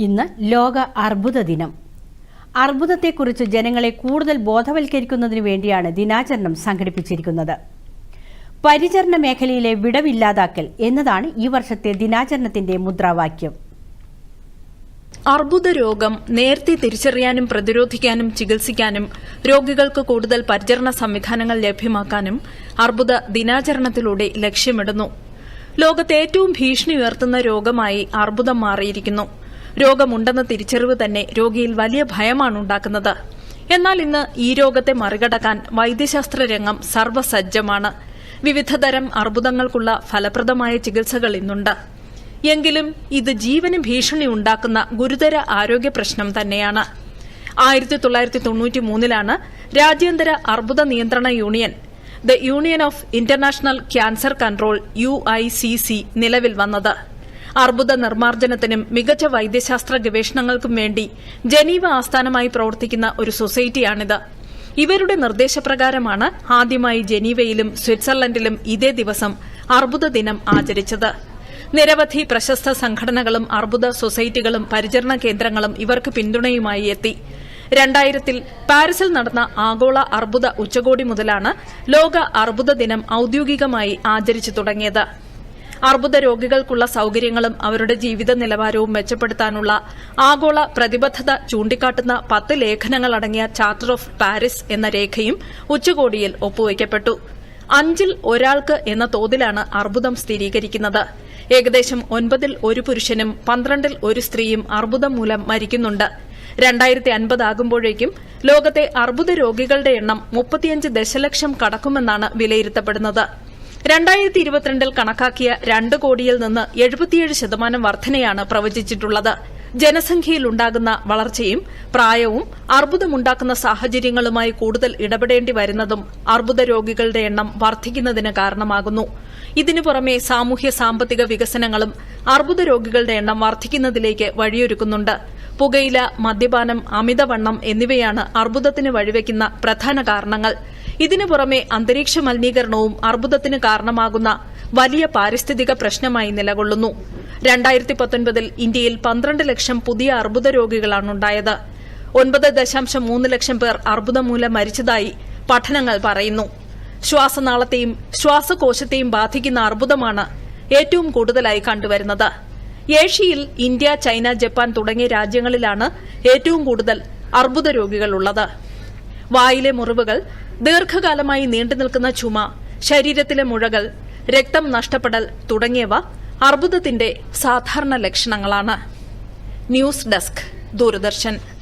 ഇന്ന് ലോക അർബുദ ദിനം. അർബുദത്തെക്കുറിച്ച് ജനങ്ങളെ കൂടുതൽ ബോധവൽക്കരിക്കുന്നതിനു വേണ്ടിയാണ് ദിനാചരണം സംഘടിപ്പിച്ചിരിക്കുന്നത്. പരിചരണ മേഖലയിലെ വിടവില്ലാതാക്കൽ എന്നതാണ് ഈ വർഷത്തെ ദിനാചരണത്തിന്റെ മുദ്രാവാക്യം. അർബുദ രോഗം നേരത്തെ തിരിച്ചറിയാനും പ്രതിരോധിക്കാനും ചികിത്സിക്കാനും രോഗികൾക്ക് കൂടുതൽ പരിചരണ സംവിധാനങ്ങൾ ലഭ്യമാക്കാനും അർബുദ ദിനാചരണത്തിലൂടെ ലക്ഷ്യമിടുന്നു. ലോകത്തെ ഏറ്റവും ഭീഷണി ഉയർത്തുന്ന രോഗമായി അർബുദം മാറിയിരിക്കുന്നു. രോഗമുണ്ടെന്ന തിരിച്ചറിവ് തന്നെ രോഗിയിൽ വലിയ ഭയമാണ് ഉണ്ടാക്കുന്നത്. എന്നാൽ ഇന്ന് ഈ രോഗത്തെ മറികടക്കാൻ വൈദ്യശാസ്ത്ര രംഗം സർവസജ്ജമാണ്. വിവിധതരം അർബുദങ്ങൾക്കുള്ള ഫലപ്രദമായ ചികിത്സകൾ ഇന്നുണ്ട്. എങ്കിലും ഇത് ജീവന് ഭീഷണി ഉണ്ടാക്കുന്ന ഗുരുതര ആരോഗ്യ പ്രശ്നം തന്നെയാണ്. ആയിരത്തി തൊള്ളായിരത്തി തൊണ്ണൂറ്റി മൂന്നിലാണ് രാജ്യാന്തര അർബുദ നിയന്ത്രണ union the union of international cancer control U നിലവിൽ വന്നത്. അർബുദ നിർമ്മാർജനത്തിനും മികച്ച വൈദ്യശാസ്ത്ര ഗവേഷണങ്ങൾക്കും വേണ്ടി ജനീവ ആസ്ഥാനമായി പ്രവർത്തിക്കുന്ന ഒരു സൊസൈറ്റിയാണിത്. ഇവരുടെ നിർദ്ദേശപ്രകാരമാണ് ആദ്യമായി ജനീവയിലും സ്വിറ്റ്സർലൻഡിലും ഇതേ ദിവസം അർബുദ ദിനം ആചരിച്ചത്. നിരവധി പ്രശസ്ത സംഘടനകളും അർബുദ സൊസൈറ്റികളും പരിചരണ കേന്ദ്രങ്ങളും ഇവർക്ക് പിന്തുണയുമായി എത്തി. രണ്ടായിരത്തിൽ പാരീസിൽ നടന്ന ആഗോള അർബുദ ഉച്ചകോടി മുതലാണ് ലോക അർബുദ ദിനം ഔദ്യോഗികമായി ആചരിച്ചു തുടങ്ങിയത്. അർബുദ രോഗികൾക്കുള്ള സൌകര്യങ്ങളും അവരുടെ ജീവിത നിലവാരവും മെച്ചപ്പെടുത്താനുള്ള ആഗോള പ്രതിബദ്ധത ചൂണ്ടിക്കാട്ടുന്ന പത്ത് ലേഖനങ്ങളടങ്ങിയ ചാർട്ടർ ഓഫ് പാരീസ് എന്ന രേഖയും ഉച്ചകോടിയിൽ ഒപ്പുവയ്ക്കപ്പെട്ടു. അഞ്ചിൽ ഒരാൾക്ക് എന്ന തോതിലാണ് അർബുദം സ്ഥിരീകരിക്കുന്നത്. ഏകദേശം ഒൻപതിൽ ഒരു പുരുഷനും പന്ത്രണ്ടിൽ ഒരു സ്ത്രീയും അർബുദം മൂലം മരിക്കുന്നുണ്ട്. രണ്ടായിരത്തി അൻപതാകുമ്പോഴേക്കും ലോകത്തെ അർബുദ രോഗികളുടെ എണ്ണം മുപ്പത്തിയഞ്ച് ദശലക്ഷം കടക്കുമെന്നാണ് വിലയിരുത്തപ്പെടുന്നത്. രണ്ടായിരത്തി ഇരുപത്തിരണ്ടിൽ കണക്കാക്കിയ രണ്ട് കോടിയിൽ നിന്ന് എഴുപത്തിയേഴ് ശതമാനം വർധനയാണ് പ്രവചിച്ചിട്ടുള്ളത്. ജനസംഖ്യയിലുണ്ടാകുന്ന വളർച്ചയും പ്രായവും അർബുദമുണ്ടാക്കുന്ന സാഹചര്യങ്ങളുമായി കൂടുതൽ ഇടപെടേണ്ടി വരുന്നതും അർബുദ രോഗികളുടെ എണ്ണം വർദ്ധിക്കുന്നതിന് കാരണമാകുന്നു. ഇതിനു പുറമെ സാമൂഹ്യ സാമ്പത്തിക വികസനങ്ങളും അർബുദ രോഗികളുടെ എണ്ണം വർദ്ധിക്കുന്നതിലേക്ക് വഴിയൊരുക്കുന്നുണ്ട്. പുകയില മദ്യപാനം അമിതവണ്ണം എന്നിവയാണ് അർബുദത്തിന് വഴിവെക്കുന്ന പ്രധാന കാരണങ്ങൾ. ഇതിനു പുറമെ അന്തരീക്ഷ മലിനീകരണവും അർബുദത്തിന് കാരണമാകുന്ന വലിയ പാരിസ്ഥിതിക പ്രശ്നമായി നിലകൊള്ളുന്നു. രണ്ടായിരത്തി പത്തൊൻപതിൽ ഇന്ത്യയിൽ പന്ത്രണ്ട് ലക്ഷം പുതിയ അർബുദ രോഗികളാണുണ്ടായത്. ഒൻപത് ദശാംശം മൂന്ന് ലക്ഷം പേർ അർബുദം മൂലം മരിച്ചതായി പഠനങ്ങൾ പറയുന്നു. ശ്വാസനാളത്തെയും ശ്വാസകോശത്തെയും ബാധിക്കുന്ന അർബുദമാണ് ഏറ്റവും കൂടുതലായി കണ്ടുവരുന്നത്. ഏഷ്യയിൽ ഇന്ത്യ ചൈന ജപ്പാൻ തുടങ്ങിയ രാജ്യങ്ങളിലാണ് ഏറ്റവും കൂടുതൽ അർബുദ രോഗികളുള്ളത്. വായിലെ മുറിവുകൾ ദീർഘകാലമായി നീണ്ടു നിൽക്കുന്ന ചുമ ശരീരത്തിലെ മുഴകൾ രക്തം നഷ്ടപ്പെടൽ തുടങ്ങിയവ അർബുദത്തിന്റെ സാധാരണ ലക്ഷണങ്ങളാണ്. News desk Doordarshan.